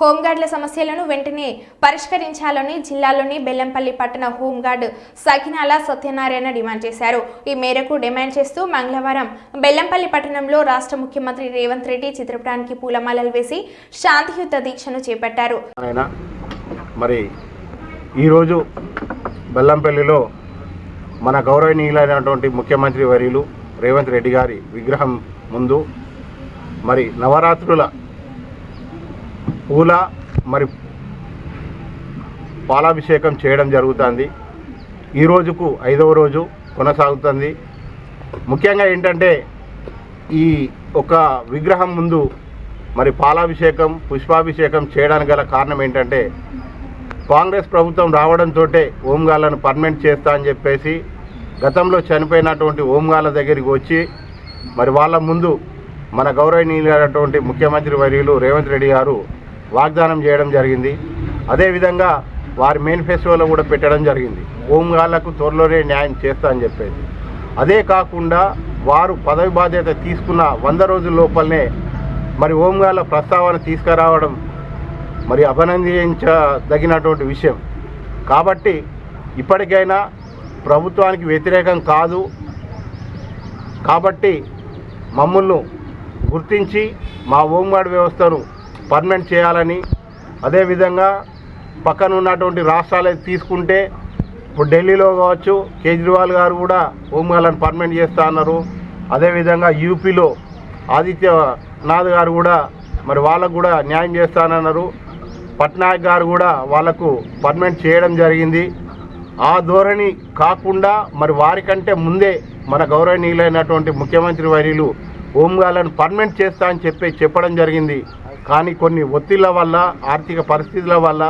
హోంగార్డుల సమస్యలను వెంటనే పరిష్కరించాలని జిల్లాలోని బెల్లంపల్లి పట్టణ హోంగార్డు సకినాల సత్యనారాయణ డిమాండ్ చేశారు. ఈ మేరకు డిమాండ్ చేస్తూ మంగళవారం బెల్లంపల్లి పట్టణంలో రాష్ట్ర ముఖ్యమంత్రి రేవంత్ రెడ్డి చిత్రపటానికి పూలమాలలు వేసి శాంతియుత దీక్షను చేపట్టారు. ఆయన మరి ఈరోజు బెల్లంపల్లిలో మన గౌరవనీయులైనటువంటి ముఖ్యమంత్రి వర్యులు రేవంత్ రెడ్డి గారి విగ్రహం ముందు మరి నవరాత్రుల పూల మరి పాలాభిషేకం చేయడం జరుగుతుంది. ఈ రోజుకు ఐదవ రోజు కొనసాగుతుంది. ముఖ్యంగా ఏంటంటే ఈ ఒక విగ్రహం ముందు మరి పాలాభిషేకం పుష్పాభిషేకం చేయడానికి గల కారణం ఏంటంటే కాంగ్రెస్ ప్రభుత్వం రావడంతో ఓంగాళ్ళను పర్మనెంట్ చేస్తా అని చెప్పేసి గతంలో చనిపోయినటువంటి ఓంగాళ్ళ దగ్గరికి వచ్చి మరి వాళ్ళ ముందు మన గౌరవనీయులైనటువంటి ముఖ్యమంత్రి వర్యులు రేవంత్ రెడ్డి గారు వాగ్దానం చేయడం జరిగింది. అదేవిధంగా వారి మేనిఫెస్టోలో కూడా పెట్టడం జరిగింది. ఓంగాళ్ళకు త్వరలోనే న్యాయం చేస్తా అని చెప్పేది. అదే కాకుండా వారు పదవి బాధ్యత తీసుకున్న వంద రోజుల లోపలనే మరి ఓంగాళ్ళ ప్రస్తావన తీసుకురావడం మరి అభినందించదగినటువంటి విషయం. కాబట్టి ఇప్పటికైనా ప్రభుత్వానికి వ్యతిరేకం కాదు. కాబట్టి మమ్మల్ని గుర్తించి మా హోంగార్డ్ వ్యవస్థను పర్మనెంట్ చేయాలని అదేవిధంగా పక్కన ఉన్నటువంటి రాష్ట్రాలు తీసుకుంటే ఇప్పుడు ఢిల్లీలో కావచ్చు కేజ్రీవాల్ గారు కూడా హోంగార్డ్లను పర్మనెంట్ చేస్తా అన్నారు. అదేవిధంగా యూపీలో ఆదిత్యనాథ్ గారు కూడా మరి వాళ్ళకు కూడా న్యాయం చేస్తానన్నారు పట్నాయక్ గారు కూడా వాళ్ళకు పర్మనెంట్ చేయడం జరిగింది. ఆ ధోరణి కాకుండా మరి వారికంటే ముందే మన గౌరవనీయులైనటువంటి ముఖ్యమంత్రి వర్యులు హోంగాలను పర్మనెంట్ చేస్తా అని చెప్పి చెప్పడం జరిగింది. కానీ కొన్ని ఒత్తిళ్ళ వల్ల ఆర్థిక పరిస్థితుల వల్ల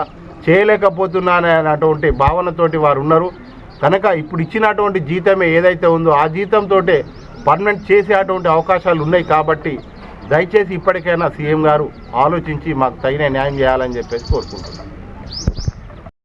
చేయలేకపోతున్నానటువంటి భావనతోటి వారు ఉన్నారు. కనుక ఇప్పుడు ఇచ్చినటువంటి జీతమే ఏదైతే ఉందో ఆ జీతంతో పర్మనెంట్ చేసేటువంటి అవకాశాలు ఉన్నాయి కాబట్టి దయచేసి ఇప్పటికైనా సీఎం గారు ఆలోచించి మాకు తగిన న్యాయం చేయాలని చెప్పేసి కోరుకుంటున్నాను